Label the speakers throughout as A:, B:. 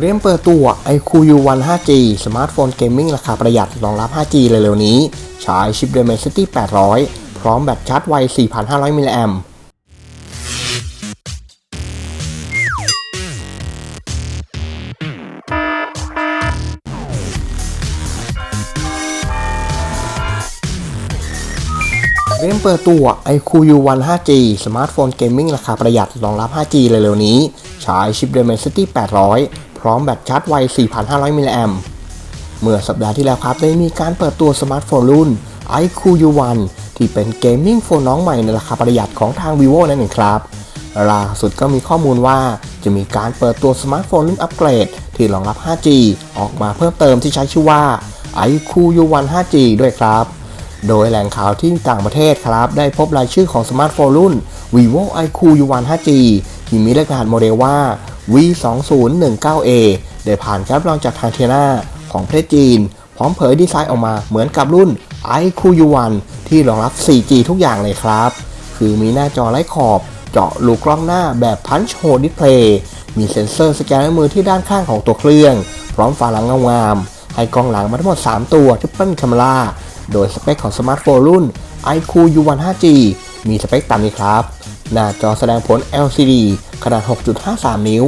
A: เตรียมเปิดตัว iQ U1 5G สมาร์ทโฟนเกมมิ่งราคาประหยัดรองรับ 5G เร็วๆนี้ ใช้ชิป Dimensity 800 พร้อมแบตชาร์จไว 4,500 มิลลิแอมเรียมเปิดตัว iQ U1 5G สมาร์ทโฟนเกมมิ่งราคาประหยัดรองรับ 5G เร็วๆนี้ ใช้ชิป Dimensity 800 พร้อมแบตชาร์จไว 4,500 มิลลิแอมป์เมื่อสัปดาห์ที่แล้วครับ ได้มีการเปิดตัวสมาร์ทโฟนรุ่น iQ U1 ที่เป็นเกมมิ่งโฟนน้องใหม่ในราคาประหยัดของทาง vivo นั่นเองครับล่าสุดก็มีข้อมูลว่าจะมีการเปิดตัวสมาร์ทโฟนรุ่นอัปเกรด ที่รองรับ 5G ออกมาเพิ่มเติมที่ใช้ชื่อว่า iQ U1 5G ด้วยครับ โดยแหล่งข่าวที่ต่างประเทศครับ ได้พบรายชื่อของสมาร์ทโฟนรุ่น vivo iQ U1 5G ที่มีเลขรหัสโมเดลว่า V2019A ได้ผ่านการรับรองจากทางเทนาของประเทศจีน พร้อมเผยดีไซน์ออกมาเหมือนกับรุ่น iQ U1 ที่รองรับ 4G ทุกอย่างเลยครับ คือมีหน้าจอไร้ขอบเจาะรูกล้องหน้าแบบ Punch Hole Display มีเซ็นเซอร์สแกนนิ้วมือที่ด้านข้างของตัวเครื่อง พร้อมฝาหลังเงางามให้กล้องหลังมาทั้งหมด 3 ตัว Triple Camera โดยสเปคของสมาร์ทโฟนรุ่น iQ U1 5G มีสเปคตามนี้ครับ หน้าจอแสดงผล LCD ขนาด 6.53 นิ้ว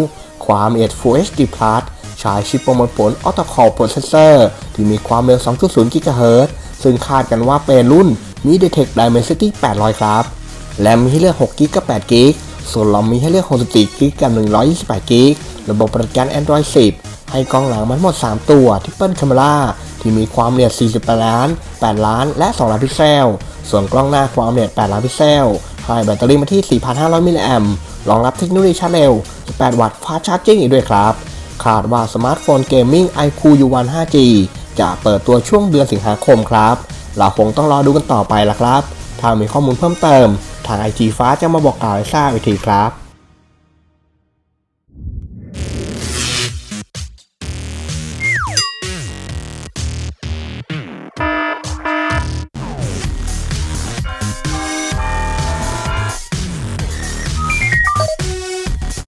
A: ความละเอียด Full HD Plus ใช้ชิปประมวลผล Octa-core Processor ที่มีความเร็ว 2.0 GHz ซึ่งคาดกันว่าเป็นรุ่น MediaTek Dimensity 800 ครับแรมมีให้เลือก 6 g b กับ8 g b ส่วนลอมมีให้เลือก 64 g b กับ 128 g b ระบบปฏิบัติการ Android 10 ให้กล้องหลังมันหมด 3 ตัว Triple Camera ที่มีความละเอียด 48 ล้าน 8 ล้าน และ 2 ล้านพิกเซล ส่วนกล้องหน้าความละเอียด 8 ล้านพิกเซล ให้แบตเตอรี่มาที่ 4,500 มิลลิแอมป์รองรับเทคโนโลยีชาร์จเร็ว 18 วัตต์ฟาชชาร์จิ่งอีกด้วยครับ คาดว่าสมาร์ทโฟนเกมมิ่ง iQ U1 5G จะเปิดตัวช่วงเดือนสิงหาคมครับ เราคงต้องรอดูกันต่อไปละครับ ถ้ามีข้อมูลเพิ่มเติม ทาง IG ฟ้าจะมาบอกกล่าวให้ทราบอีกทีครับ